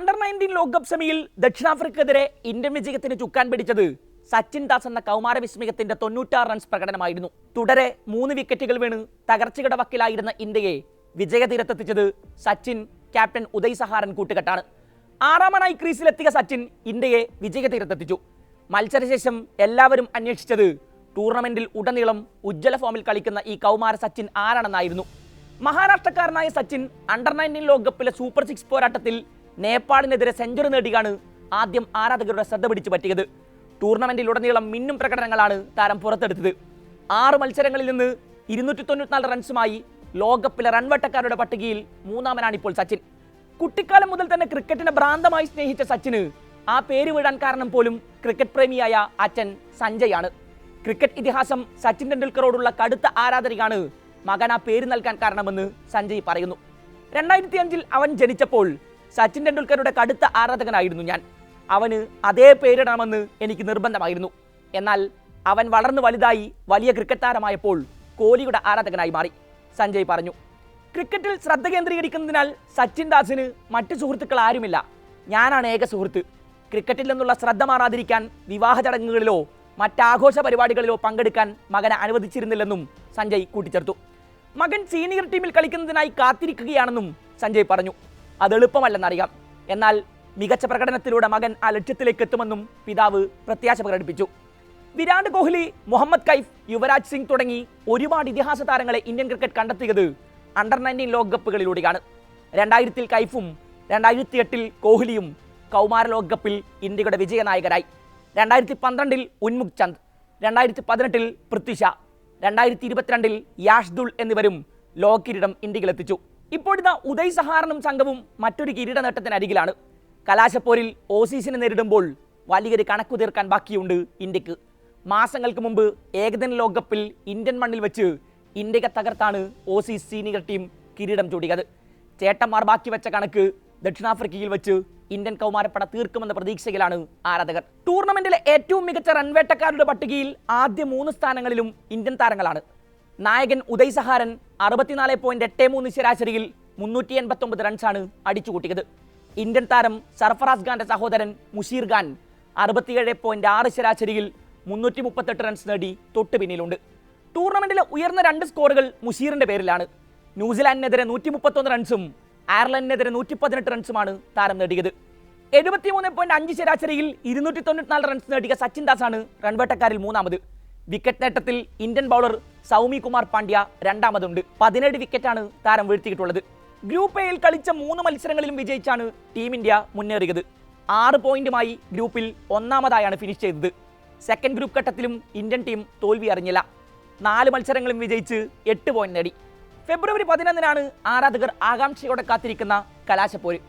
Under nineteen ലോകകപ്പ് സെമിയിൽ ദക്ഷിണാഫ്രിക്കെതിരെ Indian വിജയത്തിന് ചുക്കാൻ പിടിച്ചത് സച്ചിൻ ദാസ് എന്ന കൗമാര വിസ്മയത്തിന്റെ തൊണ്ണൂറ്റാറ് റൺസ് പ്രകടനമായിരുന്നു. തുടരെ മൂന്ന് വിക്കറ്റുകൾ വീണ് തകർച്ചയുടെ വക്കിലായിരുന്ന ഇന്ത്യയെ വിജയതീരത്തെത്തിച്ചത് സച്ചിൻ ക്യാപ്റ്റൻ ഉദയ് സഹാരൻ കൂട്ടുകെട്ടാണ്. ആറാമനായി ക്രീസിലെത്തിയ സച്ചിൻ ഇന്ത്യയെ വിജയതീരത്തെത്തിച്ചു. മത്സരശേഷം എല്ലാവരും അന്വേഷിച്ചത് ടൂർണമെന്റിൽ ഉടനീളം ഉജ്ജ്വല ഫോമിൽ കളിക്കുന്ന ഈ കൗമാര സച്ചിൻ ആരാണെന്നായിരുന്നു. മഹാരാഷ്ട്രക്കാരനായ സച്ചിൻ അണ്ടർ നയന്റീൻ ലോകകപ്പിലെ സൂപ്പർ സിക്സ് പോരാട്ടത്തിൽ നേപ്പാളിനെതിരെ സെഞ്ചുറി നേടിയാണ് ആദ്യം ആരാധകരുടെ ശ്രദ്ധ പിടിച്ചു പറ്റിയത്. ടൂർണമെന്റിലുടനീളം മിന്നും പ്രകടനങ്ങളാണ് താരം പുറത്തെടുത്തത്. ആറ് മത്സരങ്ങളിൽ നിന്ന് ഇരുന്നൂറ്റി തൊണ്ണൂറ്റിനാല് റൺസുമായി ലോകകപ്പിലെ റൺവട്ടക്കാരുടെ പട്ടികയിൽ മൂന്നാമനാണ് ഇപ്പോൾ സച്ചിൻ. കുട്ടിക്കാലം മുതൽ തന്നെ ക്രിക്കറ്റിനെ ഭ്രാന്തമായി സ്നേഹിച്ച സച്ചിന് ആ പേര് വിടാൻ കാരണം പോലും ക്രിക്കറ്റ് പ്രേമിയായ അച്ഛൻ സഞ്ജയാണ്. ക്രിക്കറ്റ് ഇതിഹാസം സച്ചിൻ ടെണ്ടുൽക്കറോടുള്ള കടുത്ത ആരാധനയാണ് മകൻ ആ പേര് നൽകാൻ കാരണമെന്ന് സഞ്ജയ് പറയുന്നു. രണ്ടായിരത്തി അഞ്ചിൽ അവൻ ജനിച്ചപ്പോൾ സച്ചിൻ ടെണ്ടുൽക്കറുടെ കടുത്ത ആരാധകനായിരുന്നു ഞാൻ. അവന് അതേ പേരിടണമെന്ന് എനിക്ക് നിർബന്ധമായിരുന്നു. എന്നാൽ അവൻ വളർന്നു വലുതായി വലിയ ക്രിക്കറ്റ് താരമായപ്പോൾ കോഹ്ലിയുടെ ആരാധകനായി മാറി. സഞ്ജയ് പറഞ്ഞു ക്രിക്കറ്റിൽ ശ്രദ്ധ കേന്ദ്രീകരിക്കുന്നതിനാൽ സച്ചിൻ ദാസിന് മറ്റു സുഹൃത്തുക്കൾ ആരുമില്ല. ഞാനാണ് ഏക സുഹൃത്ത്. ക്രിക്കറ്റിൽ നിന്നുള്ള ശ്രദ്ധ മാറാതിരിക്കാൻ വിവാഹ ചടങ്ങുകളിലോ മറ്റാഘോഷ പരിപാടികളിലോ പങ്കെടുക്കാൻ മകനെ അനുവദിച്ചിരുന്നില്ലെന്നും സഞ്ജയ് കൂട്ടിച്ചേർത്തു. മകൻ സീനിയർ ടീമിൽ കളിക്കുന്നതിനായി കാത്തിരിക്കുകയാണെന്നും സഞ്ജയ് പറഞ്ഞു. അത് എളുപ്പമല്ലെന്നറിയാം. എന്നാൽ മികച്ച പ്രകടനത്തിലൂടെ മകൻ ആ ലക്ഷ്യത്തിലേക്ക് എത്തുമെന്നും പിതാവ് പ്രത്യാശ പ്രകടിപ്പിച്ചു. വിരാട് കോഹ്ലി മുഹമ്മദ് കൈഫ് യുവരാജ് സിംഗ് തുടങ്ങി ഒരുപാട് ഇതിഹാസ താരങ്ങളെ ഇന്ത്യൻ ക്രിക്കറ്റ് കണ്ടെത്തിയത് അണ്ടർ നയന്റീൻ ലോകകപ്പുകളിലൂടെയാണ്. രണ്ടായിരത്തിൽ കൈഫും രണ്ടായിരത്തി എട്ടിൽ കോഹ്ലിയും കൗമാര ലോകകപ്പിൽ ഇന്ത്യയുടെ വിജയനായകരായി. രണ്ടായിരത്തി പന്ത്രണ്ടിൽ ഉന്മുഖ് ചന്ദ് രണ്ടായിരത്തി പതിനെട്ടിൽ പൃഥ്വിഷ രണ്ടായിരത്തി ഇരുപത്തിരണ്ടിൽ യാഷ്ദുൾ എന്നിവരും ലോക കിരീടം ഇന്ത്യയിലെത്തിച്ചു. ഇപ്പോഴിതാ ഉദയ് സഹാറനും സംഘവും മറ്റൊരു കിരീട നേട്ടത്തിനരികിലാണ് കലാശപ്പോരിൽ ഓസീസിനെ നേരിടുമ്പോൾ വലിയൊരു കണക്കു തീർക്കാൻ ബാക്കിയുണ്ട് ഇന്ത്യയ്ക്ക്. മാസങ്ങൾക്ക് മുമ്പ് ഏകദിന ലോകകപ്പിൽ ഇന്ത്യൻ മണ്ണിൽ വെച്ച് ഇന്ത്യയെ തകർത്താണ് ഓസീസ് സീനിയർ ടീം കിരീടം ചൂടിയത്. ചേട്ടന്മാർ ബാക്കി വെച്ച കണക്ക് ദക്ഷിണാഫ്രിക്കയിൽ വെച്ച് ഇന്ത്യൻ കൗമാരപ്പട തീർക്കുമെന്ന പ്രതീക്ഷയിലാണ് ആരാധകർ. ടൂർണമെന്റിലെ ഏറ്റവും മികച്ച റൺവേട്ടക്കാരുടെ പട്ടികയിൽ ആദ്യ മൂന്ന് സ്ഥാനങ്ങളിലും ഇന്ത്യൻ താരങ്ങളാണ്. നായകൻ ഉദയ് സഹാരൻ അറുപത്തിനാല് പോയിന്റ് എട്ട് മൂന്ന് ശരാശരിയിൽ മുന്നൂറ്റി എൺപത്തി ഒമ്പത് റൺസാണ് അടിച്ചുകൂട്ടിയത് ഇന്ത്യൻ താരം സർഫറാസ് ഖാന്റെ സഹോദരൻ മുഷീർ ഖാൻ അറുപത്തിയേഴ് പോയിന്റ് ആറ് ശരാശരിയിൽ മുന്നൂറ്റി മുപ്പത്തെട്ട് റൺസ് നേടി തൊട്ടു പിന്നിലുണ്ട്. ടൂർണമെന്റിലെ ഉയർന്ന രണ്ട് സ്കോറുകൾ മുഷീറിന്റെ പേരിലാണ്. ന്യൂസിലാൻഡിനെതിരെ നൂറ്റി മുപ്പത്തൊന്ന് റൺസും അയർലൻഡിനെതിരെ നൂറ്റി പതിനെട്ട് റൺസുമാണ് താരം നേടിയത്. എഴുപത്തിമൂന്ന് പോയിന്റ് അഞ്ച് ശരാശരിയിൽ ഇരുന്നൂറ്റി തൊണ്ണൂറ്റിനാല് റൺസ് നേടിയ സച്ചിൻ ദാസാണ് റൺവേട്ടക്കാരിൽ മൂന്നാമത്. വിക്കറ്റ് നേട്ടത്തിൽ ഇന്ത്യൻ ബൗളർ സൗമി കുമാർ പാണ്ഡ്യ രണ്ടാമതുണ്ട്. പതിനേഴ് വിക്കറ്റാണ് താരം വീഴ്ത്തിയിട്ടുള്ളത്. ഗ്രൂപ്പ് എയിൽ കളിച്ച മൂന്ന് മത്സരങ്ങളിലും വിജയിച്ചാണ് ടീം ഇന്ത്യ മുന്നേറിയത്. ആറ് പോയിന്റുമായി ഗ്രൂപ്പിൽ ഒന്നാമതായാണ് ഫിനിഷ് ചെയ്തത്. സെക്കൻഡ് ഗ്രൂപ്പ് ഘട്ടത്തിലും ഇന്ത്യൻ ടീം തോൽവി അറിഞ്ഞില്ല. നാല് മത്സരങ്ങളും വിജയിച്ച് എട്ട് പോയിന്റ് നേടി. ഫെബ്രുവരി പതിനൊന്നിനാണ് ആരാധകർ ആകാംക്ഷയോടെ കാത്തിരിക്കുന്ന കലാശപ്പോര്.